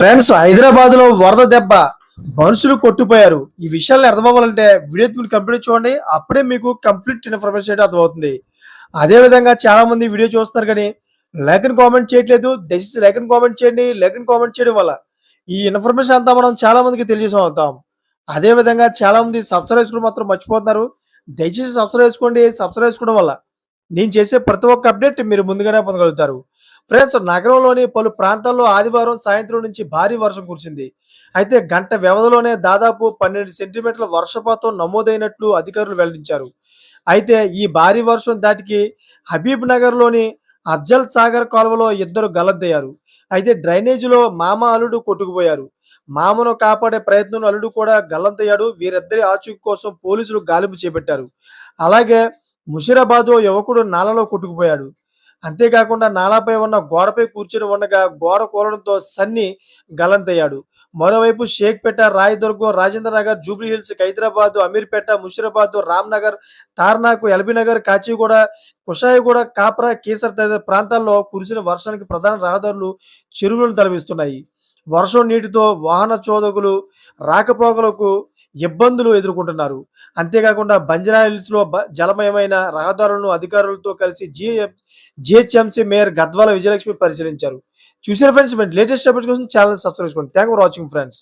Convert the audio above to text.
Friends హైదరాబాద్లో వరద దెబ్బ. మనుషులు కొట్టుపోయారు ఈ విషయాలు అర్థమవ్వాలంటే వీడియో మీరు కంప్లీట్ చూడండి. అప్పుడే మీకు కంప్లీట్ ఇన్ఫర్మేషన్ అయితే అర్థమవుతుంది. అదే విధంగా చాలా మంది వీడియో చూస్తున్నారు కానీ లైక్ అండ్ కామెంట్ చేయట్లేదు. దయచేసి లైక్ అండ్ కామెంట్ చేయండి. లైక్ అండ్ కామెంట్ చేయడం వల్ల ఈ ఇన్ఫర్మేషన్ అంతా మనం చాలా మందికి తెలియజేసాం అవుతాం అదే విధంగా చాలా మంది సబ్స్క్రైబ్ చేసుకోవడం మాత్రం మర్చిపోతున్నారు. దయచేసి సబ్స్క్రైబ్ చేసుకోండి. సబ్స్క్రైబ్ చేసుకోవడం వల్ల నేను చేసే ప్రతి ఒక్క అప్డేట్ మీరు ముందుగానే పొందగలుగుతారు. ఫ్రెండ్స్ నగరంలోని పలు ప్రాంతాల్లో ఆదివారం సాయంత్రం నుంచి భారీ వర్షం కురిసింది. అయితే గంట వ్యవధిలోనే దాదాపు పన్నెండు సెంటీమీటర్ల వర్షపాతం నమోదైనట్లు అధికారులు వెల్లడించారు. అయితే ఈ భారీ వర్షం దాటికి హబీబ్ నగర్లోని అఫ్జల్ సాగర్ కాలువలో ఇద్దరు గల్లంతయ్యారు అయితే డ్రైనేజీలో మామ అల్లుడు కొట్టుకుపోయారు. మామను కాపాడే ప్రయత్నంలో అల్లుడు కూడా గల్లంతయ్యాడు వీరిద్దరి ఆచూకీ కోసం పోలీసులు గాలింపు చేపట్టారు. అలాగే ముషిరాబాద్ యువకుడు నాలలో కొట్టుకుపోయాడు. అంతేకాకుండా నాలాపై ఉన్న గోడపై కూర్చుని ఉండగా గోడ కూలడంతో సన్ని గలంతయ్యాడు. మరోవైపు షేక్పేట రాయదుర్గం రాజేంద్ర నగర్ జూబ్లీ హిల్స్ హైదరాబాద్ అమీర్పేట ముషిరాబాద్ రామ్నగర్ తార్నాకు ఎల్బీనగర్ కాచిగూడ కుషాయిగూడ కాప్రా కేసర్ తదితర ప్రాంతాల్లో కురిసిన వర్షానికి ప్రధాన రహదారులు చెరువులను తలపిస్తున్నాయి. వర్షం నీటితో వాహన చోదకులు రాకపోకలకు ఇబ్బందులు ఎదుర్కొంటున్నారు. అంతేకాకుండా బంజారా హిల్స్లో జలమయమైన రహదారులను అధికారులతో కలిసి GH GHMC mayor Gadwal Vijayalakshmi పరిశీలించారు. చూసారు ఫ్రెండ్స్ లేటెస్ట్ అప్డేట్స్ కోసం ఛానల్ సబ్స్క్రైబ్ చేసుకోండి. Thank for watching friends.